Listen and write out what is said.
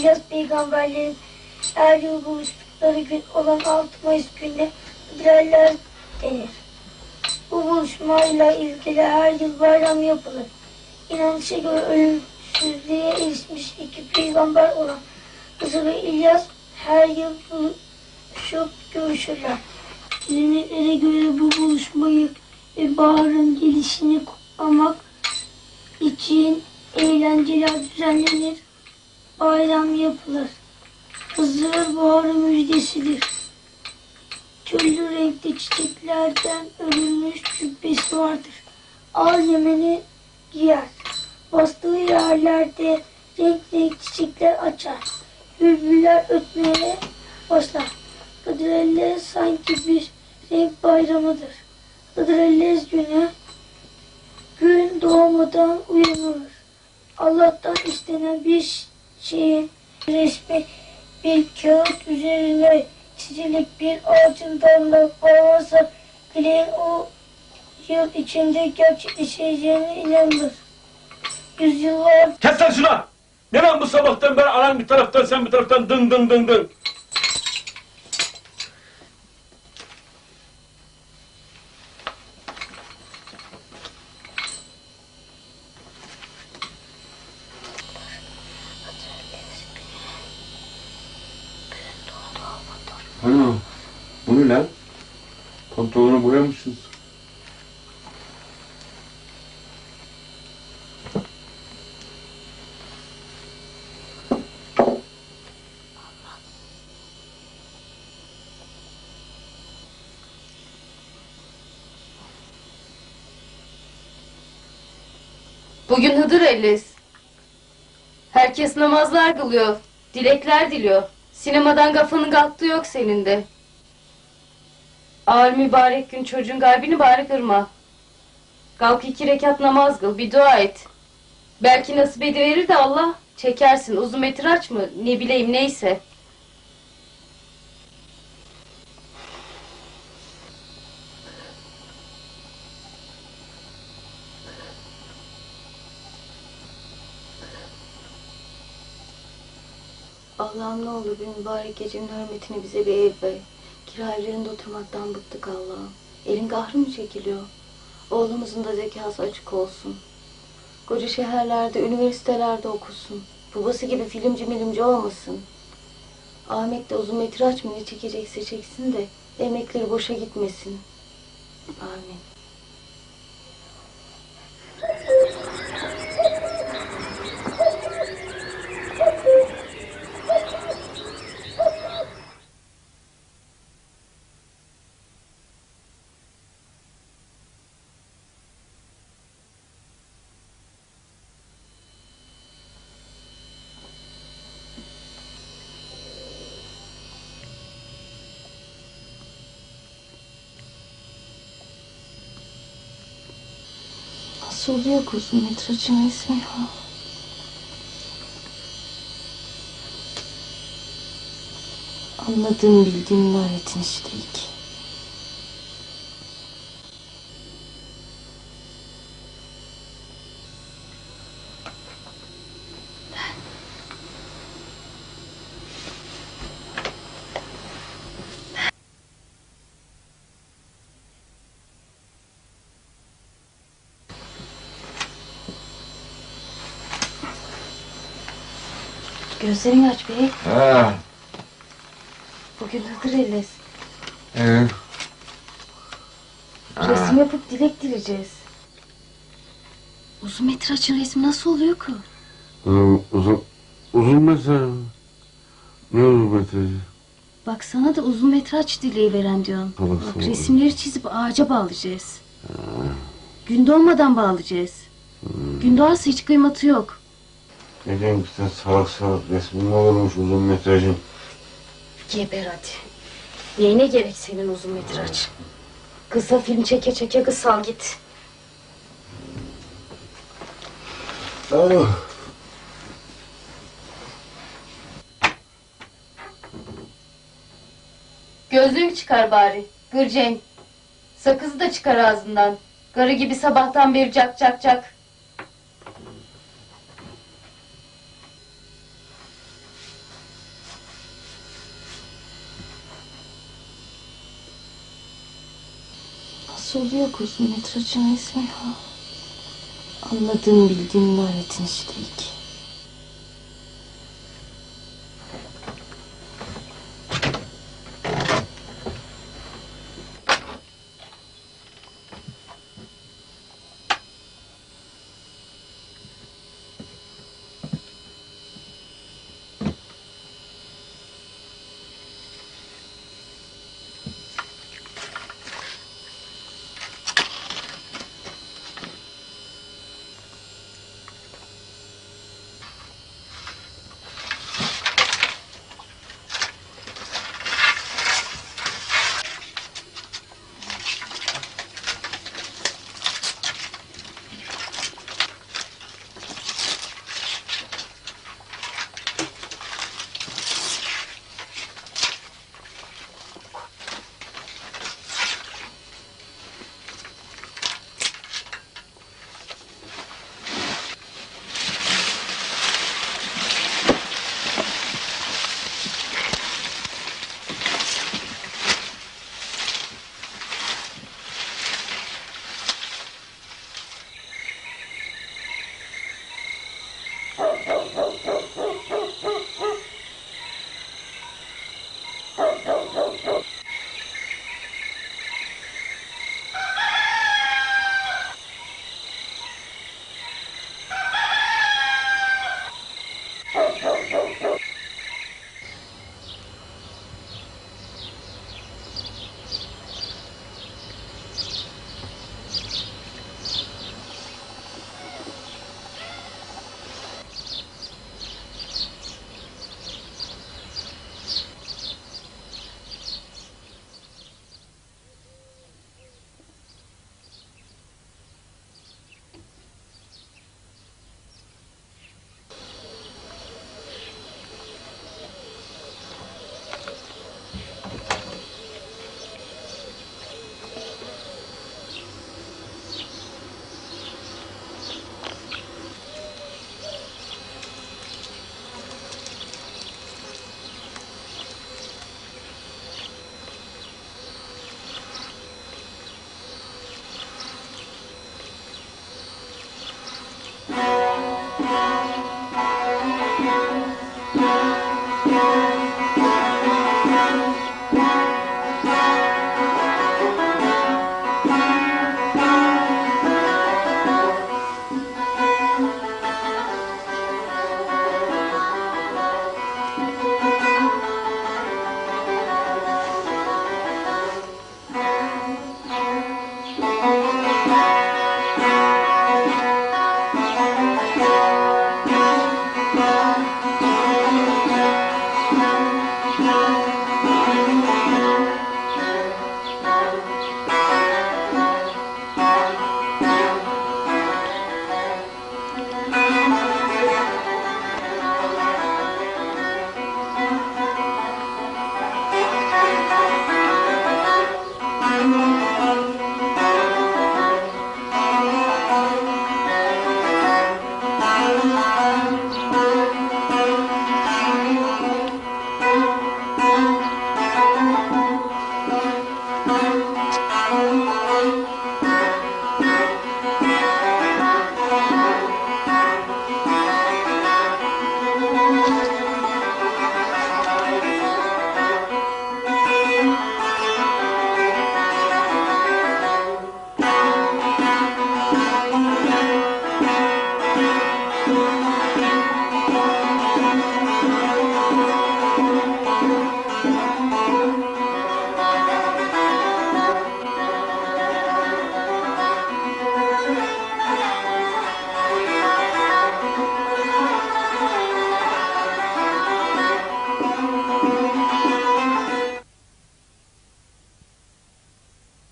İlyas peygamberlerin her yıl buluştukları gün olan 6 Mayıs gününe Hıdrellez denir. Bu buluşmayla ilgili her yıl bayram yapılır. İnanışa göre ölümsüzlüğe erişmiş iki peygamber olan Hızır ve İlyas her yıl buluşup görüşürler. Geleneklere göre bu buluşmayı ve baharın gelişini kutlamak için eğlenceler düzenlenir, bayram yapılır. Hızır baharın müjdesidir. Türlü renkli çiçeklerden örülmüş cübbesi vardır. Al yemeni giyer. Bastığı yerlerde renk renk çiçekler açar. Bülbüller ötmeye başlar. Hıdrellez sanki bir renk bayramıdır. Hıdrellez günü gün doğmadan uyanılır. Allah'tan istenen bir şeyin resmi bir kağıt üzerine çizilik bir ağacın dalına bağlarsa dileğin o yıl içinde gerçekleşeceğine inanılır. Yüzyıllar Kes lan şunu! Ne lan bu sabahtan beri anan bir taraftan sen bir taraftan dın dın dın dın. Ana, bu ne lan? Pantolonu boyamışsınız. Bugün Hıdır Ellis. Herkes namazlar kılıyor. Dilekler diliyor. Sinemadan kafanın kalktığı yok senin de. Ağır mübarek gün çocuğun kalbini bari kırma. Kalk iki rekat namaz kıl, bir dua et. Belki nasip ediverir de Allah çekersin. Uzun metraç mı? Ne bileyim neyse. Allah'ım ne olur bir mübarek gecenin hürmetine bize bir ev ver. Kira oturmaktan bıktık Allah'ım. Elin kahrı mı çekiliyor? Oğlumuzun da zekası açık olsun. Koca şehirlerde, üniversitelerde okusun. Babası gibi filmci milimci olmasın. Ahmet de uzun metraç mı ne çekecekse çeksin de emekleri boşa gitmesin. Amin. Ki uzun metrajın resmi ya? Anladığım bildiğim lanetin işte iki. Gözlerini aç bey. Ha, Bugün Hıdır Ellez. evet. Resim yapıp dilek dileyeceğiz. Uzun metrajın resmi nasıl oluyor ki? Uzun, uzun, uzun mı? Ne uzun mesajı? Bak sana da uzun metraj dileği veren diyorum. Tamam, Bak resimleri çizip ağaca bağlayacağız. Gün doğmadan bağlayacağız. Gün doğarsa hiç kıymatı yok. Ne diyeyim sen salak salak resmin olurmuş uzun metrajın. Geber hadi. Neyine gerek senin uzun metraj? Kısa film çeke çeke kısal git. Oh. Gözlüğünü çıkar bari. Gırcen. Sakızı da çıkar ağzından. Garı gibi sabahtan beri cak cak cak. Söylüyor gözüm metraçın resmi. Anladığım bildiğim lanetin işte iki.